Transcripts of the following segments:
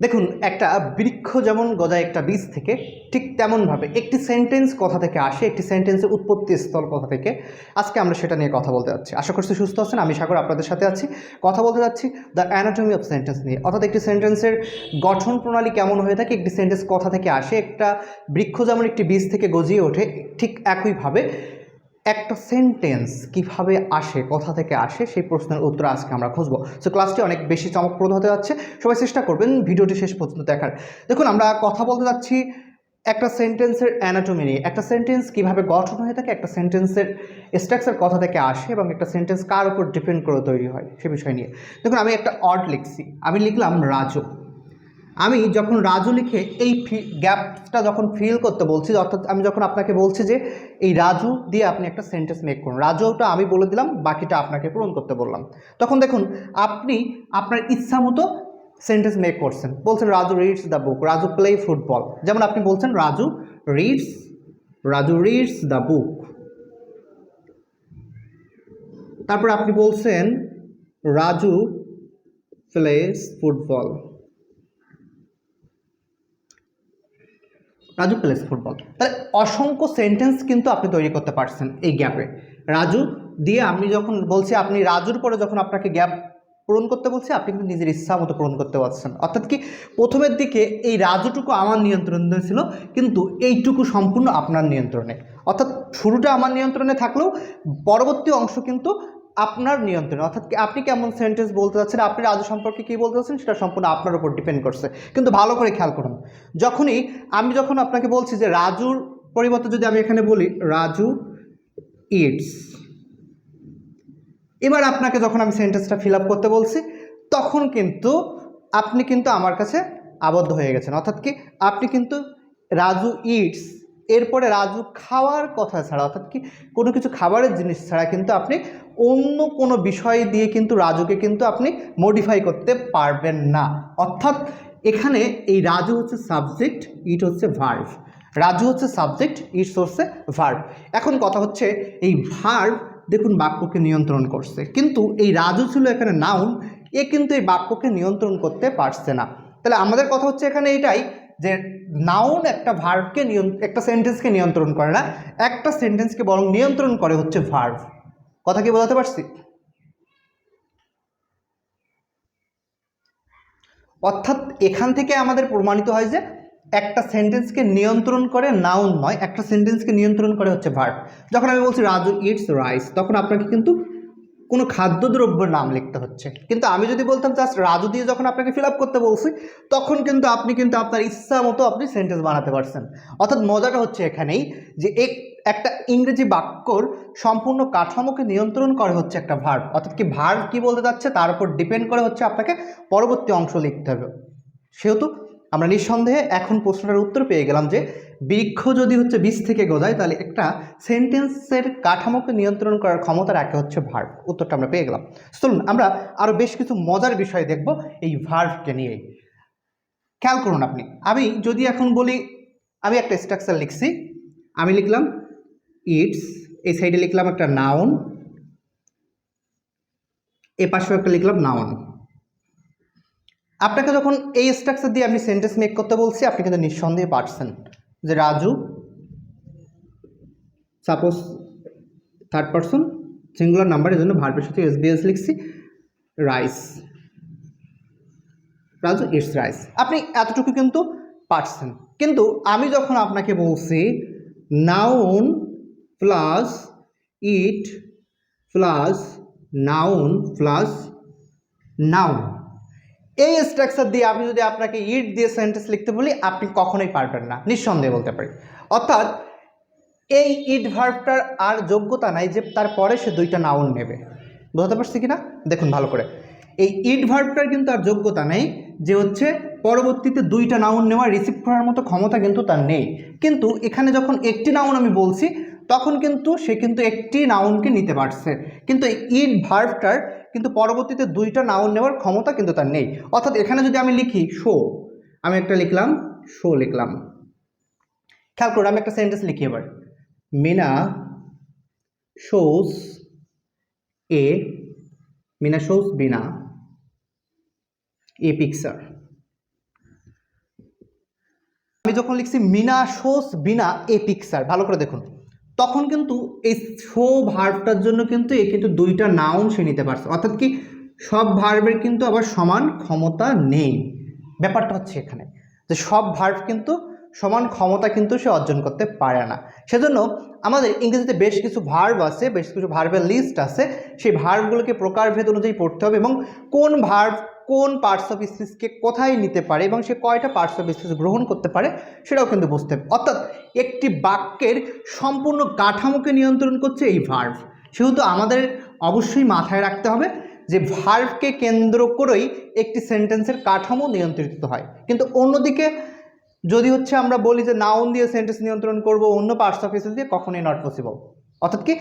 দেখুন, একটা বৃক্ষ যেমন গজায় একটা বীজ থেকে, ঠিক তেমনভাবে একটি সেন্টেন্স কথা থেকে আসে, একটি সেন্টেন্সের উৎপত্তি স্থল কথা থেকে। আজকে আমরা সেটা নিয়ে কথা বলতে যাচ্ছি। আশা করছি সুস্থ আছেন, আমি সাগর আপনাদের সাথে আছি। কথা বলতে যাচ্ছি দ্য অ্যানাটমি অফ সেন্টেন্স নিয়ে। অর্থাৎ একটি সেন্টেন্সের গঠন প্রণালী কেমন হয়ে থাকে, একটি সেন্টেন্স কথা থেকে আসে, একটা বৃক্ষ যেমন একটি বীজ থেকে গজিয়ে ওঠে, ঠিক একইভাবে একটা সেন্টেন্স কীভাবে আসে, কথা থেকে আসে, সেই প্রশ্নের উত্তর আজকে আমরা খুঁজবো। সো ক্লাসটি অনেক বেশি চমকপ্রদ হতে যাচ্ছে। সবাই চেষ্টা করবেন ভিডিওটি শেষ পর্যন্ত দেখার। দেখুন, আমরা কথা বলতে যাচ্ছি একটা সেন্টেন্সের অ্যানাটমি নিয়ে। একটা সেন্টেন্স কীভাবে গঠন হয়ে থাকে, একটা সেন্টেন্সের স্ট্রাকচার কথা থেকে আসে এবং একটা সেন্টেন্স কার উপর ডিপেন্ড করে তৈরি হয়, সে বিষয় নিয়ে। দেখুন, আমি একটা অড লিখছি। আমি লিখলাম রাজু। আমি যখন রাজু লিখে এই গ্যাপটা যখন ফিল করতে বলছি, অর্থাৎ আমি যখন আপনাকে বলছি যে এই রাজু দিয়ে আপনি একটা সেন্টেন্স মেক করুন। রাজুটা আমি বলে দিলাম, বাকিটা আপনাকে পূরণ করতে বললাম। তখন দেখুন, আপনি আপনার ইচ্ছা মতো সেন্টেন্স মেক করছেন। বলছেন, Raju reads the book Raju play football যেমন আপনি বলছেন, Raju reads Raju reads the book তারপর আপনি বলছেন, Raju plays football Raju plays football. তাহলে অসংখ্য সেন্টেন্স কিন্তু আপনি তৈরি করতে পারছেন এই গ্যাপে রাজু, দিয়ে আমি যখন বলছি, আপনি রাজুর পরে যখন আপনাকে গ্যাপ পূরণ করতে বলছি, আপনি কিন্তু নিজের ইচ্ছা মতো পূরণ করতে পারছেন। অর্থাৎ কি, প্রথমের দিকে এই রাজুটুকু আমার নিয়ন্ত্রণে ছিল, কিন্তু এইটুকু সম্পূর্ণ আপনার নিয়ন্ত্রণে। অর্থাৎ শুরুটা আমার নিয়ন্ত্রণে থাকলেও পরবর্তী অংশ কিন্তু আপনার নিয়ন্ত্রণে। অর্থাৎ আপনি কেমন সেন্টেন্স বলতে চাচ্ছেন আপনি রাজু সম্পর্কে কী বলতে চাচ্ছেন সেটা সম্পূর্ণ আপনার উপর ডিপেন্ড করছে। কিন্তু ভালো করে খেয়াল করুন। যখনই আমি যখন আপনাকে বলছি যে রাজুর পরিবর্তে যদি আমি এখানে বলি, রাজু ইটস এবার আপনাকে যখন আমি সেন্টেন্সটা ফিল আপ করতে বলছি, তখন কিন্তু আপনি কিন্তু আমার কাছে আবদ্ধ হয়ে গেছেন। অর্থাৎ কি আপনি কিন্তু রাজু ইটস এরপরে রাজু খাওয়ার কথা ছাড়া, অর্থাৎ কি কোনো কিছু খাবারের জিনিস ছাড়া কিন্তু আপনি অন্য কোনো বিষয় দিয়ে কিন্তু রাজুকে কিন্তু আপনি মডিফাই করতে পারবেন না। অর্থাৎ এখানে এই রাজু হচ্ছে সাবজেক্ট ইট হচ্ছে ভার্ভ রাজু হচ্ছে সাবজেক্ট ইটস হচ্ছে ভার্ভ এখন কথা হচ্ছে, এই ভার্ভ দেখুন বাক্যকে নিয়ন্ত্রণ করছে। কিন্তু এই রাজু ছিল এখানে নাউন এ কিন্তু এই বাক্যকে নিয়ন্ত্রণ করতে পারছে না। তাহলে আমাদের কথা হচ্ছে এখানে এটাই যে নাউন একটা ভার্ভকে একটা সেন্টেন্সকে নিয়ন্ত্রণ করে না, একটা সেন্টেন্সকে বরং নিয়ন্ত্রণ করে হচ্ছে ভার্ভ কথা কি বোঝাতে পারছি? অর্থাৎ এখান থেকে আমাদের প্রমাণিত হয় যে একটা সেন্টেন্সকে নিয়ন্ত্রণ করে নাউন নয়, একটা সেন্টেন্সকে নিয়ন্ত্রণ করে হচ্ছে ভার্ব যখন আমি বলছি রাজু ইটস রাইস তখন আপনাকে কিন্তু কোনো খাদ্যদ্রব্যের নাম লিখতে হচ্ছে। কিন্তু আমি যদি বলতাম জাস্ট রাজু দিয়ে যখন আপনাকে ফিল আপ করতে বলছি, তখন কিন্তু আপনি কিন্তু আপনার ইচ্ছা মতো আপনি সেন্টেন্স বানাতে পারছেন। অর্থাৎ মজাটা হচ্ছে এখানেই যে এক একটা ইংরেজি বাক্যর সম্পূর্ণ কাঠামোকে নিয়ন্ত্রণ করে হচ্ছে একটা ভার্ব অর্থাৎ কি ভার্ব কি বলতে যাচ্ছে তার উপর ডিপেন্ড করে হচ্ছে আপনাকে পরবর্তী অংশ লিখতে হবে। সেহেতু আমরা নিঃসন্দেহে এখন প্রশ্নটার উত্তর পেয়ে গেলাম যে বৃক্ষ যদি হচ্ছে বীজ থেকে গজায়, তাহলে একটা সেন্টেন্সের কাঠামোকে নিয়ন্ত্রণ করার ক্ষমতা রাখে হচ্ছে ভার্ভ উত্তরটা আমরা পেয়ে গেলাম। চলুন, আমরা আরও বেশ কিছু মজার বিষয় দেখব এই ভার্ভকে নিয়ে খেয়াল করুন আপনি, আমি যদি এখন বলি, আমি একটা স্ট্রাকচার লিখছি, আমি লিখলাম ইটস এই সাইডে লিখলাম একটা নাউন এ পাশেও একটা লিখলাম নাউন আপনাকে যখন এই স্ট্রাকচার দিয়ে আমি সেন্টেন্স মেক করতে বলছি, আপনি কিন্তু নিঃসন্দেহে পারছেন। যে Raju suppose third person singular নাম্বারের জন্য ভার্বের সাথে এসবিএস লিখছি রাইস রাজু ইটস রাইস আপনি এতটুকু কিন্তু পারছেন। কিন্তু আমি যখন আপনাকে বলছি noun plus it plus noun plus noun এই স্ট্রাকচার দিয়ে আমি যদি আপনাকে ইট দিয়ে সেন্টেন্স লিখতে বলি, আপনি কখনোই পারবেন না। নিঃসন্দেহে বলতে পারি। অর্থাৎ এই ইট ভার্বটার আর যোগ্যতা নাই যে তারপরে সে দুইটা নাউন নেবে। বুঝতে পারছি কি না দেখুন ভালো করে। এই ইট ভার্বটার কিন্তু আর যোগ্যতা নেই যে হচ্ছে পরবর্তীতে দুইটা নাউন নেওয়া রিসিভ করার মতো ক্ষমতা কিন্তু তার নেই। কিন্তু এখানে যখন একটি নাউন আমি বলছি তখন কিন্তু সে কিন্তু একটি নাউনকে নিতে পারছে। কিন্তু ইট ভার্বটার কিন্তু পরবর্তীতে দুইটা নাউন নেওয়ার ক্ষমতা কিন্তু তার নেই। অর্থাৎ এখানে যদি আমি লিখি শো আমি একটা লিখলাম শো লিখলাম। খেয়াল করুন, আমি একটা সেন্টেন্স লিখি এবার। Meena shows a Meena shows Bina a picture আমি যখন লিখছি Meena shows Bina a picture ভালো করে দেখুন। তখন কিন্তু এই শো ভার্বটার জন্য কিন্তু এ কিন্তু দুইটা নাউন সে নিতে পারছে। অর্থাৎ কি, সব ভার্বের কিন্তু আবার সমান ক্ষমতা নেই। ব্যাপারটা হচ্ছে এখানে যে সব ভার্ব কিন্তু সমান ক্ষমতা কিন্তু সে অর্জন করতে পারে না। সেজন্য আমাদের ইংরেজিতে বেশ কিছু ভার্ব আছে, বেশ কিছু ভার্বের লিস্ট আছে। সেই ভার্বগুলোকে প্রকারভেদ অনুযায়ী পড়তে হবে এবং কোন ভার্ব কোন পার্টস অফ স্পিচকে কোথায় নিতে পারে এবং সে কয়টা পার্টস অফ স্পিচ গ্রহণ করতে পারে সেটাও কিন্তু বুঝতে হবে। অর্থাৎ একটি বাক্যের সম্পূর্ণ কাঠামোকে নিয়ন্ত্রণ করছে এই ভার্ভ সেহেতু আমাদের অবশ্যই মাথায় রাখতে হবে যে ভার্ভকে কেন্দ্র করেই একটি সেন্টেন্সের কাঠামো নিয়ন্ত্রিত হয়। কিন্তু অন্যদিকে যদি হচ্ছে আমরা বলি যে নাউন দিয়ে সেন্টেন্স নিয়ন্ত্রণ করব, অন্য পার্টস অফ দিয়ে কখনোই নট পসিবল অর্থাৎ কি?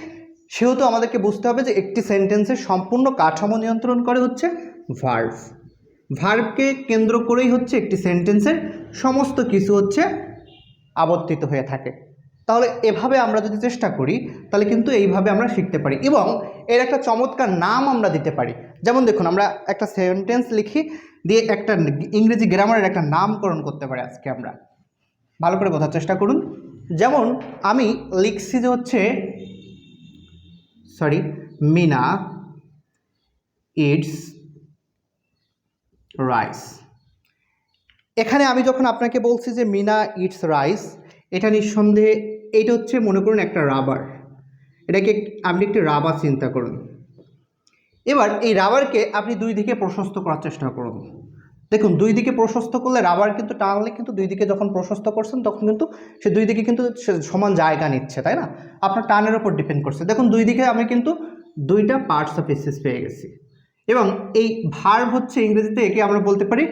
সেহেতু আমাদেরকে বুঝতে হবে যে একটি সেন্টেন্সের সম্পূর্ণ কাঠামো নিয়ন্ত্রণ করে হচ্ছে ভার্ভ ভার্বকে কেন্দ্র করেই হচ্ছে একটি সেন্টেন্সের সমস্ত কিছু হচ্ছে আবর্তিত হয়ে থাকে। তাহলে এভাবে আমরা যদি চেষ্টা করি, তাহলে কিন্তু এইভাবে আমরা শিখতে পারি এবং এর একটা চমৎকার নাম আমরা দিতে পারি। যেমন দেখুন, আমরা একটা সেন্টেন্স লিখি, দিয়ে একটা ইংরেজি গ্রামারের একটা নামকরণ করতে পারি আজকে আমরা। ভালো করে বোঝার চেষ্টা করুন। যেমন, আমি লিখছি যে হচ্ছে সরি মিনা ইটস রাইস এখানে আমি যখন আপনাকে বলছি যে মিনা ইটস রাইস এটা নিঃসন্দেহে এইটা হচ্ছে, মনে করুন, একটা রাবার এটাকে আপনি একটি রাবার চিন্তা করুন। এবার এই রাবারকে আপনি দুই দিকে প্রশস্ত করার চেষ্টা করুন। দেখুন, দুই দিকে প্রশস্ত করলে রাবার কিন্তু টানলে কিন্তু দুই দিকে যখন প্রশস্ত করছেন, তখন কিন্তু সে দুই দিকে কিন্তু সে সমান জায়গা নিচ্ছে, তাই না? আপনার টানের ওপর ডিপেন্ড করছে। দেখুন, দুই দিকে আমি কিন্তু দুইটা পার্টস অফ এসেস পেয়ে গেছি। এবং এই ভার্ব হচ্ছে ইংরেজিতে একে আমরা বলতে পারি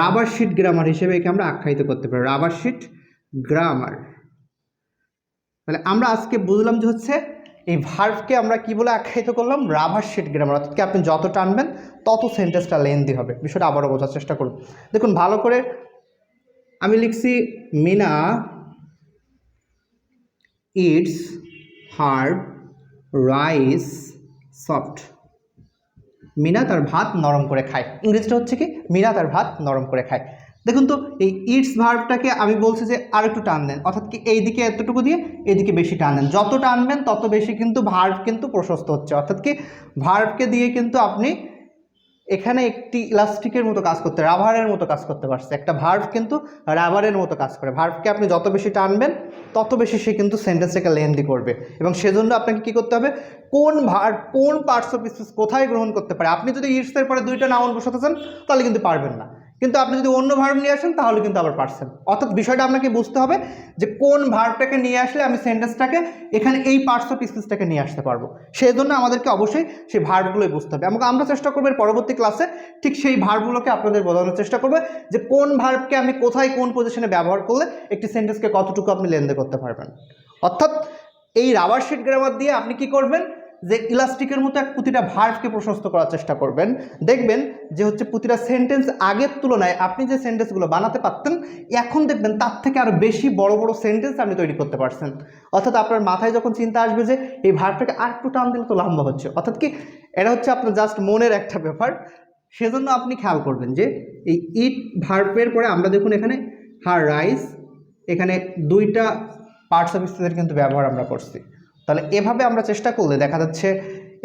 রাবার শিট গ্রামার হিসেবে একে আমরা আখ্যায়িত করতে পারি। রাবার শিট গ্রামার তাহলে আমরা আজকে বুঝলাম যে হচ্ছে এই ভার্ভকে আমরা কি বলে আখ্যায়িত করলাম? রাবার শিট গ্রামার অর্থাৎ আপনি যত টানবেন, তত সেন্টেন্সটা লেন্দি হবে। বিষয়টা আবারও বোঝার চেষ্টা করুন। দেখুন, ভালো করে আমি লিখছি Mina it's hard rice soft Mina তার ভাত নরম করে খায়। ইংরেজিটা হচ্ছে কি, মিনা তার ভাত নরম করে খায়। দেখুন তো, এই ইটস ভার্বটাকে আমি বলছি যে আর একটু টান দেন, অর্থাৎ কি এইদিকে এতটুকু দিয়ে এদিকে বেশি টান দেন। যত টানবেন তত বেশি কিন্তু ভার্ব কিন্তু প্রশস্ত হচ্ছে। অর্থাৎ কি ভার্বকে দিয়ে কিন্তু আপনি এখানে একটি ইলাস্টিকের মতো কাজ করতে রাবারের মতো কাজ করতে পারছে। একটা ভার্ভ কিন্তু রাবারের মতো কাজ করে। ভার্ভকে আপনি যত বেশি টানবেন, তত বেশি সে কিন্তু সেন্টেন্সটাকে লেন্দি করবে। এবং সেজন্য আপনাকে কি করতে হবে? কোন ভার্ভ কোন পার্টস অফ স্পিচ কোথায় গ্রহণ করতে পারে? আপনি যদি ইটসের পরে দুইটা নাউন বসাতে চান, তাহলে কিন্তু পারবেন না। কিন্তু আপনি যদি অন্য ভার্ব নিয়ে আসেন, তাহলে কিন্তু আবার পারছেন অর্থাৎ বিষয়টা আপনাকে বুঝতে হবে যে কোন ভার্বটাকে নিয়ে আসলে আমি সেন্টেন্সটাকে এখানে এই পার্টস অফ স্পিচটাকে নিয়ে আসতে পারব। সেই জন্য আমাদেরকে অবশ্যই সেই ভার্বগুলোই বুঝতে হবে। এবং আমরা চেষ্টা করব পরবর্তী ক্লাসে ঠিক সেই ভার্বগুলোকে আপনাদের বোঝানোর চেষ্টা করবে যে কোন ভার্বকে আমি কোথায় কোন পজিশনে ব্যবহার করলে একটি সেন্টেন্সকে কতটুকু আপনি লেনদেন করতে পারবেন। অর্থাৎ এই রাবার শিট গ্রামার দিয়ে আপনি কি করবেন? যে ইলাস্টিকের মতো এক প্রতিটা ভার্ভকে প্রশস্ত করার চেষ্টা করবেন। দেখবেন যে হচ্ছে প্রতিটা সেন্টেন্স আগের তুলনায় আপনি যে সেন্টেন্সগুলো বানাতে পারতেন, এখন দেখবেন তার থেকে আরও বেশি বড় বড় সেন্টেন্স আপনি তৈরি করতে পারছেন। অর্থাৎ আপনার মাথায় যখন চিন্তা আসবে যে এই ভার্ভটাকে আর একটু টান দিলে তো লম্বা হচ্ছে। অর্থাৎ কি এটা হচ্ছে আপনার জাস্ট মনের একটা ব্যাপার। সেজন্য আপনি খেয়াল করবেন যে এই ইট ভার্ভের পরে আমরা দেখুন এখানে হার রাইস, এখানে দুইটা পার্টস অফ স্পিচের কিন্তু ব্যবহার আমরা করছি। তাহলে এভাবে আমরা চেষ্টা করলে দেখা যাচ্ছে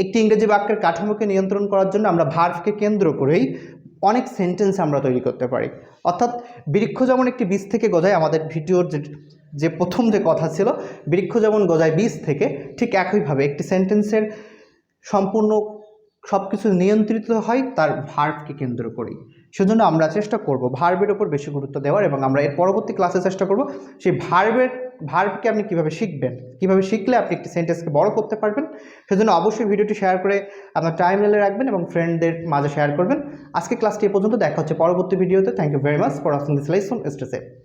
একটি ইংরেজি বাক্যের কাঠামোকে নিয়ন্ত্রণ করার জন্য আমরা ভার্ভকে কেন্দ্র করেই অনেক সেন্টেন্স আমরা তৈরি করতে পারি। অর্থাৎ বৃক্ষ যেমন একটি বীজ থেকে গজায় আমাদের ভিডিওর যে যে প্রথম যে কথা ছিল বৃক্ষ যেমন গজায় বীজ থেকে ঠিক একইভাবে একটি সেন্টেন্সের সম্পূর্ণ সব কিছু নিয়ন্ত্রিত হয়, তার ভার্ভকে কেন্দ্র করেই। সেজন্য আমরা চেষ্টা করব ভার্বের ওপর বেশি গুরুত্ব দেওয়ার এবং আমরা এর পরবর্তী ক্লাসে চেষ্টা করব সেই ভার্বের ভার্বকে আপনি কীভাবে শিখবেন, কীভাবে শিখলে আপনি একটি সেন্টেন্সকে বড় করতে পারবেন, সেজন্য অবশ্যই ভিডিওটি শেয়ার করে আপনার টাইম লেলে রাখবেন এবং ফ্রেন্ডদের মাঝে শেয়ার করবেন। আজকে ক্লাসটি এ পর্যন্ত, দেখা হচ্ছে পরবর্তী ভিডিওতে thank you very much for watching this lesson stay